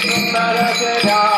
सुंदर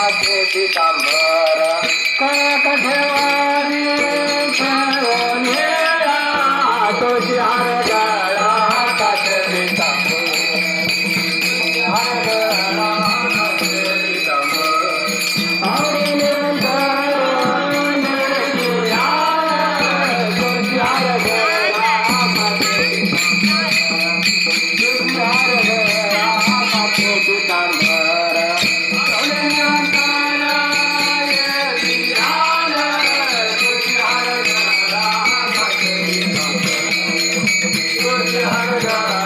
मध्ये पितांबर काक ठेवारी तुझी हार Gaga.